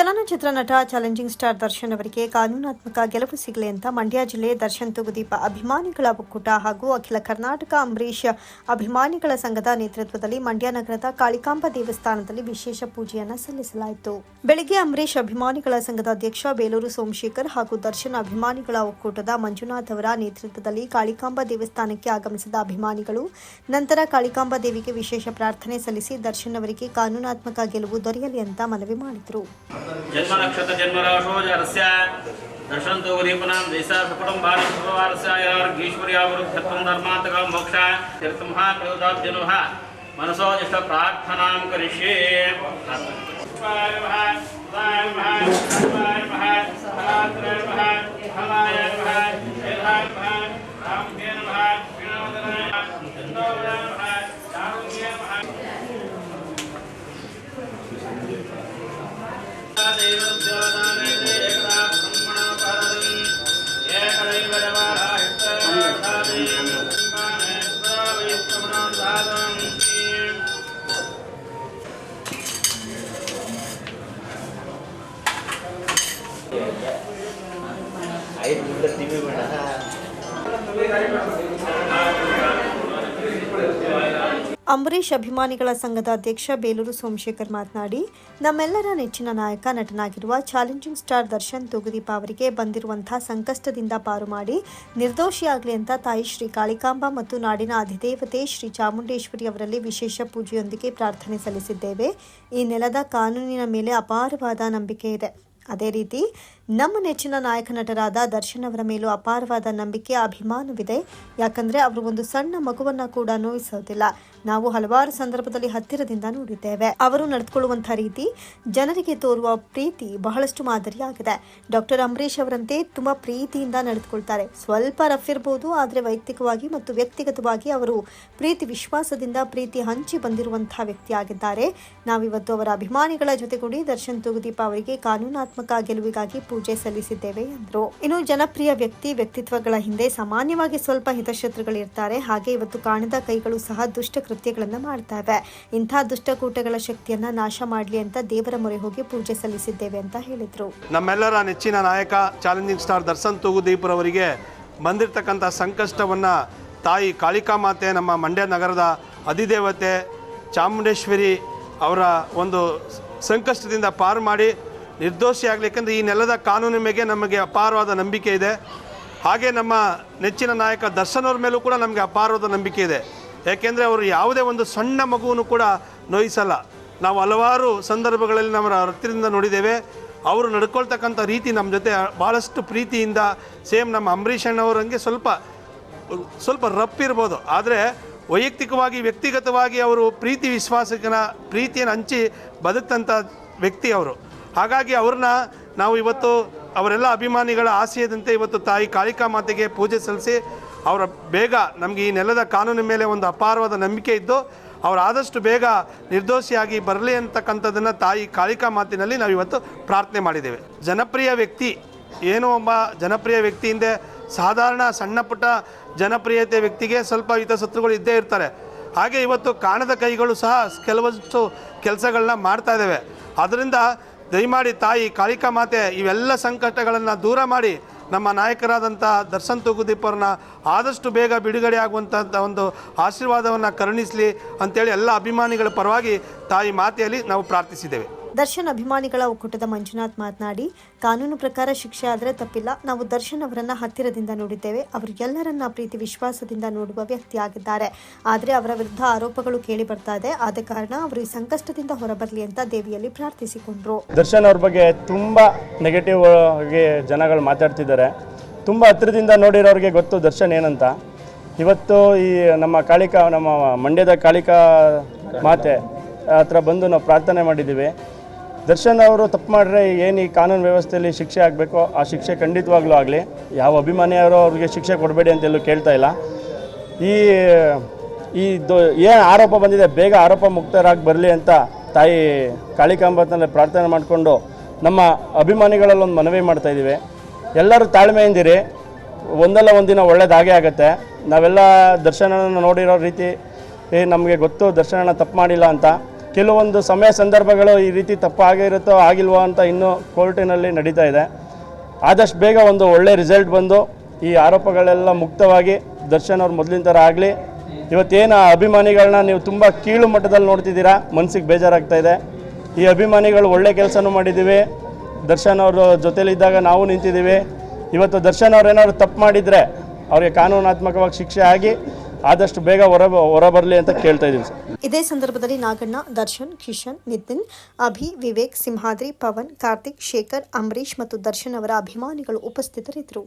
ಚಲನಚಿತ್ರ ನಟ, challenging star Darshan ಅವರಿಗೆ ಕಾನೂನಾತ್ಮಕ ಗೆಲುವು ಸಿಗಲಿ ಅಂತ ಮಂಡ್ಯ ಜಿಲ್ಲೆ ದರ್ಶನ್ ತುಗುದೀಪ ಅಭಿಮಾನಿಗಳ ಒಕ್ಕೂಟ ಹಾಗೂ ಅಖಿಲ ಕರ್ನಾಟಕ ಅಂಬರೀಷ್ ಅಭಿಮಾನಿಗಳ ಸಂಘದ ನೇತೃತ್ವದಲ್ಲಿ ಮಂಡ್ಯ ನಗರದ ಕಾಳಿಕಾಂಬ ದೇವಸ್ಥಾನದಲ್ಲಿ ವಿಶೇಷ ಪೂಜೆಯನ್ನು ಸಲ್ಲಿಸಲಾಯಿತು. ಬೆಳಗ್ಗೆ ಅಂಬರೀಷ್ ಅಭಿಮಾನಿಗಳ ಸಂಘದ ಅಧ್ಯಕ್ಷ ಬೇಲೂರು ಸೋಮಶೇಖರ್ ಹಾಗೂ ದರ್ಶನ್ ಅಭಿಮಾನಿಗಳ ಒಕ್ಕೂಟದ ಮಂಜುನಾಥ್ ಅವರ ನೇತೃತ್ವದಲ್ಲಿ ಕಾಳಿಕಾಂಬ ದೇವಸ್ಥಾನಕ್ಕೆ ಆಗಮಿಸಿದ ಅಭಿಮಾನಿಗಳು, ನಂತರ ಕಾಳಿಕಾಂಬ ದೇವಿಗೆ ವಿಶೇಷ ಪ್ರಾರ್ಥನೆ ಸಲ್ಲಿಸಿ ದರ್ಶನ್ ಅವರಿಗೆ ಕಾನೂನಾತ್ಮಕ ಗೆಲುವು ದೊರೆಯಲಿ ಅಂತ ಮನವಿ ಮಾಡಿದರು. जन्म नक्षत्र जन्म राशो जरस्य दर्शनतो गरीबनां जैसा सपटं भारत भगवानस्यार्गीश्वर्यावरुद्धत्वं धर्मान्तकं मोक्षा। तीर्थमः प्रयोदाब्जनुः मनसो जिष्ट प्रार्थनां करिष्ये। उदायमः उदायमः उदायमः फलात्रयमः फलायमः ಅಂಬರೀಷ್ ಅಭಿಮಾನಿಗಳ ಸಂಘದ ಅಧ್ಯಕ್ಷ ಬೇಲೂರು ಸೋಮಶೇಖರ್ ಮಾತನಾಡಿ, ನಮ್ಮೆಲ್ಲರ ನೆಚ್ಚಿನ ನಾಯಕ, ನಟನಾಗಿರುವ ಚಾಲೆಂಜಿಂಗ್ ಸ್ಟಾರ್ ದರ್ಶನ್ ತೊಗುದೀಪ ಅವರಿಗೆ ಬಂದಿರುವಂತಹ ಸಂಕಷ್ಟದಿಂದ ಪಾರು ಮಾಡಿ ನಿರ್ದೋಷಿಯಾಗಲಿ ಅಂತ ತಾಯಿ ಶ್ರೀ ಕಾಳಿಕಾಂಬ ಮತ್ತು ನಾಡಿನ ಅಧಿದೇವತೆ ಶ್ರೀ ಚಾಮುಂಡೇಶ್ವರಿ ಅವರಲ್ಲಿ ವಿಶೇಷ ಪೂಜೆಯೊಂದಿಗೆ ಪ್ರಾರ್ಥನೆ ಸಲ್ಲಿಸಿದ್ದೇವೆ. ಈ ನೆಲದ ಕಾನೂನಿನ ಮೇಲೆ ಅಪಾರವಾದ ನಂಬಿಕೆ ಇದೆ. ಅದೇ ರೀತಿ ನಮ್ಮ ನೆಚ್ಚಿನ ನಾಯಕ ನಟರಾದ ದರ್ಶನ್ ಅವರ ಮೇಲೂ ಅಪಾರವಾದ ನಂಬಿಕೆ, ಅಭಿಮಾನವಿದೆ. ಯಾಕಂದ್ರೆ ಅವರು ಒಂದು ಸಣ್ಣ ಮಗುವನ್ನ ಕೂಡ ನೋಯಿಸೋದಿಲ್ಲ. ನಾವು ಹಲವಾರು ಸಂದರ್ಭದಲ್ಲಿ ಹತ್ತಿರದಿಂದ ನೋಡಿದ್ದೇವೆ. ಅವರು ನಡೆದುಕೊಳ್ಳುವಂತಹ ರೀತಿ ಜನರಿಗೆ ತೋರುವ ಪ್ರೀತಿ ಬಹಳಷ್ಟು ಮಾದರಿಯಾಗಿದೆ. ಡಾಕ್ಟರ್ ಅಂಬರೀಷ್ ಅವರಂತೆ ತುಂಬಾ ಪ್ರೀತಿಯಿಂದ ನಡೆದುಕೊಳ್ತಾರೆ. ಸ್ವಲ್ಪ ರಫ್ ಇರಬಹುದು ಆದರೆ ವೈಯಕ್ತಿಕವಾಗಿ ಮತ್ತು ವ್ಯಕ್ತಿಗತವಾಗಿ ಅವರು ಪ್ರೀತಿ ವಿಶ್ವಾಸದಿಂದ ಪ್ರೀತಿ ಹಂಚಿ ಬಂದಿರುವಂತಹ ವ್ಯಕ್ತಿಯಾಗಿದ್ದಾರೆ. ನಾವಿವತ್ತು ಅವರ ಅಭಿಮಾನಿಗಳ ಜೊತೆಗೂಡಿ ದರ್ಶನ್ ತೂಗುದೀಪ ಅವರಿಗೆ ಕಾನೂನಾತ್ಮಕ ಗೆಲುವಿಗಾಗಿ ಪೂಜೆ ಸಲ್ಲಿಸಿದ್ದೇವೆ ಎಂದರು ಇನ್ನು ಜನಪ್ರಿಯ ವ್ಯಕ್ತಿ ವ್ಯಕ್ತಿತ್ವಗಳ ಹಿಂದೆ ಸಾಮಾನ್ಯವಾಗಿ ಸ್ವಲ್ಪ ಹಿತಶತ್ರುಗಳಿರ್ತಾರೆ ಹಾಗೆ ಇವತ್ತು ಕಾಣದ ಕೈಗಳು ಸಹ ದುಷ್ಟ ಮಾಡ್ತಾ ಮಾಡ್ತವೆ. ಇಂಥ ದುಷ್ಟಕೂಟಗಳ ಶಕ್ತಿಯನ್ನ ನಾಶ ಮಾಡಲಿ ಅಂತ ದೇವರ ಮೊರೆ ಹೋಗಿ ಪೂಜೆ ಸಲ್ಲಿಸಿದ್ದೇವೆ ಅಂತ ಹೇಳಿದ್ರು. ನಮ್ಮೆಲ್ಲರ ನೆಚ್ಚಿನ ನಾಯಕ, ಚಾಲೆಂಜಿಂಗ್ ಸ್ಟಾರ್ ದರ್ಶನ್ ತೂಗುದೀಪರವರಿಗೆ ಬಂದಿರತಕ್ಕಂಥ ಸಂಕಷ್ಟವನ್ನು ತಾಯಿ ಕಾಳಿಕಾ ಮಾತೆ, ನಮ್ಮ ಮಂಡ್ಯ ನಗರದ ಅಧಿದೇವತೆ ಚಾಮುಂಡೇಶ್ವರಿ ಅವರ ಒಂದು ಸಂಕಷ್ಟದಿಂದ ಪಾರು ಮಾಡಿ ನಿರ್ದೋಷಿ ಆಗಲಿ ಯಾಕಂದರೆ ಈ ನೆಲದ ಕಾನೂನಿನ ಮೇಲೆ ನಮಗೆ ಅಪಾರವಾದ ನಂಬಿಕೆ ಇದೆ. ಹಾಗೆ ನಮ್ಮ ನೆಚ್ಚಿನ ನಾಯಕ ದರ್ಶನ್ ಅವ್ರ ಮೇಲೂ ಕೂಡ ನಮಗೆ ಅಪಾರವಾದ ನಂಬಿಕೆ ಇದೆ. ಯಾಕೆಂದರೆ ಅವರು ಯಾವುದೇ ಒಂದು ಸಣ್ಣ ಮಗುವನ್ನು ಕೂಡ ನೋಯಿಸಲ್ಲ. ನಾವು ಹಲವಾರು ಸಂದರ್ಭಗಳಲ್ಲಿ ನಮ್ಮ ಹತ್ತಿರದಿಂದ ನೋಡಿದ್ದೇವೆ. ಅವರು ನಡ್ಕೊಳ್ತಕ್ಕಂಥ ರೀತಿ ನಮ್ಮ ಜೊತೆ ಭಾಳಷ್ಟು ಪ್ರೀತಿಯಿಂದ ಸೇಮ್ ನಮ್ಮ ಅಂಬರೀಷ್ ಅಣ್ಣವರಂಗೆ ಸ್ವಲ್ಪ ಸ್ವಲ್ಪ ರಫ್ ಇರ್ಬೋದು. ಆದರೆ ವೈಯಕ್ತಿಕವಾಗಿ, ವ್ಯಕ್ತಿಗತವಾಗಿ ಅವರು ಪ್ರೀತಿ ವಿಶ್ವಾಸಕನ, ಪ್ರೀತಿಯನ್ನು ಹಂಚಿ ಬದುಕಂಥ ವ್ಯಕ್ತಿ ಅವರು. ಹಾಗಾಗಿ ಅವ್ರನ್ನ ನಾವು ಇವತ್ತು ಅವರೆಲ್ಲ ಅಭಿಮಾನಿಗಳ ಆಶಯದಂತೆ ಇವತ್ತು ತಾಯಿ ಕಾಳಿಕಾ ಮಾತೆಗೆ ಪೂಜೆ ಸಲ್ಲಿಸಿ ಅವರ ಬೇಗ ನಮಗೆ ಈ ನೆಲದ ಕಾನೂನಿನ ಮೇಲೆ ಒಂದು ಅಪಾರವಾದ ನಂಬಿಕೆ ಇದ್ದು ಅವ್ರು ಆದಷ್ಟು ಬೇಗ ನಿರ್ದೋಷಿಯಾಗಿ ಬರಲಿ ಅಂತಕ್ಕಂಥದ್ದನ್ನು ತಾಯಿ ಕಾಳಿಕಾ ಮಾತಿನಲ್ಲಿ ನಾವು ಇವತ್ತು ಪ್ರಾರ್ಥನೆ ಮಾಡಿದ್ದೇವೆ. ಜನಪ್ರಿಯ ವ್ಯಕ್ತಿ ಏನೋ ಒಬ್ಬ ಜನಪ್ರಿಯ ವ್ಯಕ್ತಿಯಿಂದ ಸಾಧಾರಣ ಸಣ್ಣ ಪುಟ್ಟ ಜನಪ್ರಿಯತೆ ವ್ಯಕ್ತಿಗೆ ಸ್ವಲ್ಪ ಹಿತಸತ್ರುಗಳು ಇದ್ದೇ ಇರ್ತಾರೆ. ಹಾಗೆ ಇವತ್ತು ಕಾಣದ ಕೈಗಳು ಸಹ ಕೆಲವಷ್ಟು ಕೆಲಸಗಳನ್ನ ಮಾಡ್ತಾ ಇದ್ದಾವೆ. ಅದರಿಂದ ದಯಮಾಡಿ ತಾಯಿ ಕಾಳಿಕಾ ಮಾತೆ, ಇವೆಲ್ಲ ಸಂಕಷ್ಟಗಳನ್ನು ದೂರ ಮಾಡಿ ನಮ್ಮ ನಾಯಕರಾದಂಥ ದರ್ಶನ್ ತೂಗುದೀಪವ್ರನ್ನ ಆದಷ್ಟು ಬೇಗ ಬಿಡುಗಡೆ ಆಗುವಂಥ ಒಂದು ಆಶೀರ್ವಾದವನ್ನು ಕರುಣಿಸಲಿ ಅಂತೇಳಿ ಎಲ್ಲ ಅಭಿಮಾನಿಗಳ ಪರವಾಗಿ ತಾಯಿ ಮಾತೆಯಲ್ಲಿ ನಾವು ಪ್ರಾರ್ಥಿಸಿದ್ದೇವೆ. ದರ್ಶನ್ ಅಭಿಮಾನಿಗಳ ಒಕ್ಕೂಟದ ಮಂಜುನಾಥ್ ಮಾತನಾಡಿ, ಕಾನೂನು ಪ್ರಕಾರ ಶಿಕ್ಷೆ ಆದರೆ ತಪ್ಪಿಲ್ಲ. ನಾವು ದರ್ಶನ್ ಅವರನ್ನ ಹತ್ತಿರದಿಂದ ನೋಡಿದ್ದೇವೆ. ಅವರು ಎಲ್ಲರನ್ನ ಪ್ರೀತಿ, ವಿಶ್ವಾಸದಿಂದ ನೋಡುವ ವ್ಯಕ್ತಿಯಾಗಿದ್ದಾರೆ ಆದರೆ ಅವರ ವಿರುದ್ಧ ಆರೋಪಗಳು ಕೇಳಿ ಬರ್ತಾ ಇದೆ. ಆದ ಕಾರಣ ಅವರು ಈ ಸಂಕಷ್ಟದಿಂದ ಹೊರಬರಲಿ ಅಂತ ದೇವಿಯಲ್ಲಿ ಪ್ರಾರ್ಥಿಸಿಕೊಂಡ್ರು. ದರ್ಶನ್ ಅವ್ರ ಬಗ್ಗೆ ತುಂಬಾ ನೆಗೆಟಿವ್ ಆಗಿ ಜನಗಳು ಮಾತಾಡ್ತಿದ್ದಾರೆ. ತುಂಬ ಹತ್ತಿರದಿಂದ ನೋಡಿರೋರಿಗೆ ಗೊತ್ತು ದರ್ಶನ್ ಏನಂತ. ಇವತ್ತು ಈ ನಮ್ಮ ಕಾಳಿಕಾ, ನಮ್ಮ ಮಂಡ್ಯದ ಕಾಳಿಕಾ ಮಾತೆ ಹತ್ರ ಬಂದು ನಾವು ಪ್ರಾರ್ಥನೆ ಮಾಡಿದ್ದೀವಿ. ದರ್ಶನ್ ಅವರು ತಪ್ಪು ಮಾಡಿದ್ರೆ ಏನು ಈ ಕಾನೂನು ವ್ಯವಸ್ಥೆಯಲ್ಲಿ ಶಿಕ್ಷೆ ಆಗಬೇಕು ಆ ಶಿಕ್ಷೆ ಖಂಡಿತವಾಗ್ಲೂ ಆಗಲಿ. ಯಾವ ಅಭಿಮಾನಿಯವರು ಅವ್ರಿಗೆ ಶಿಕ್ಷೆ ಕೊಡಬೇಡಿ ಅಂತೆಲ್ಲೂ ಕೇಳ್ತಾ ಇಲ್ಲ. ಈ ಈ ಏನು ಆರೋಪ ಬಂದಿದೆ, ಬೇಗ ಆರೋಪ ಮುಕ್ತರಾಗಿ ಬರಲಿ ಅಂತ ತಾಯಿ ಕಾಳಿಕಾಂಬತ್ನಲ್ಲಿ ಪ್ರಾರ್ಥನೆ ಮಾಡಿಕೊಂಡು ನಮ್ಮ ಅಭಿಮಾನಿಗಳಲ್ಲಿ ಒಂದು ಮನವಿ ಮಾಡ್ತಾ ಇದ್ದೀವಿ. ಎಲ್ಲರೂ ತಾಳ್ಮೆಯಿಂದಿರಿ ಒಂದಲ್ಲ ಒಂದಿನ ಒಳ್ಳೇದಾಗೇ ಆಗುತ್ತೆ. ನಾವೆಲ್ಲ ದರ್ಶನನ ನೋಡಿರೋ ರೀತಿ ನಮಗೆ ಗೊತ್ತು ದರ್ಶನನ ತಪ್ಪು ಮಾಡಿಲ್ಲ ಅಂತ. ಕೆಲವೊಂದು ಸಮಯ ಸಂದರ್ಭಗಳು ಈ ರೀತಿ ತಪ್ಪಾಗಿರುತ್ತೋ ಆಗಿಲ್ವೋ ಅಂತ ಇನ್ನೂ ಕೋರ್ಟಿನಲ್ಲಿ ನಡೀತಾ ಇದೆ. ಆದಷ್ಟು ಬೇಗ ಒಂದು ಒಳ್ಳೆ ರಿಸಲ್ಟ್ ಬಂದು ಈ ಆರೋಪಗಳೆಲ್ಲ ಮುಕ್ತವಾಗಿ ದರ್ಶನ್ ಅವ್ರ ಮೊದಲಿನ ಥರ ಆಗಲಿ. ಇವತ್ತೇನು ಆ ಅಭಿಮಾನಿಗಳನ್ನ ನೀವು ತುಂಬ ಕೀಳು ಮಟ್ಟದಲ್ಲಿ ನೋಡ್ತಿದ್ದೀರಾ? ಮನಸ್ಸಿಗೆ ಬೇಜಾರಾಗ್ತಾ ಇದೆ. ಈ ಅಭಿಮಾನಿಗಳು ಒಳ್ಳೆ ಕೆಲಸನೂ ಮಾಡಿದ್ದೀವಿ. ದರ್ಶನ್ ಅವ್ರ ಜೊತೆಲಿದ್ದಾಗ ನಾವು ನಿಂತಿದ್ದೀವಿ. ಇವತ್ತು ದರ್ಶನ್ ಅವ್ರು ಏನಾದ್ರು ತಪ್ಪು ಮಾಡಿದರೆ ಅವರಿಗೆ ಕಾನೂನಾತ್ಮಕವಾಗಿ ಶಿಕ್ಷೆ ಆಗಿ ಆದಷ್ಟು ಬೇಗ ಹೊರ ಹೊರಬರಲಿ ಅಂತ ಕೇಳ್ತಾ ಇದ್ದೀವಿ ಸರ್. ಇದೇ ಸಂದರ್ಭದಲ್ಲಿ ನಾಗಣ್ಣ, ದರ್ಶನ್, ಕಿಶನ್, ನಿತಿನ್, ಅಭಿ, ವಿವೇಕ್, ಸಿಂಹಾದ್ರಿ, ಪವನ್, ಕಾರ್ತಿಕ್, ಶೇಖರ್ ಅಂಬರೀಶ್ ಮತ್ತು ದರ್ಶನ್ ಅವರ ಅಭಿಮಾನಿಗಳು ಉಪಸ್ಥಿತರಿದ್ದರು.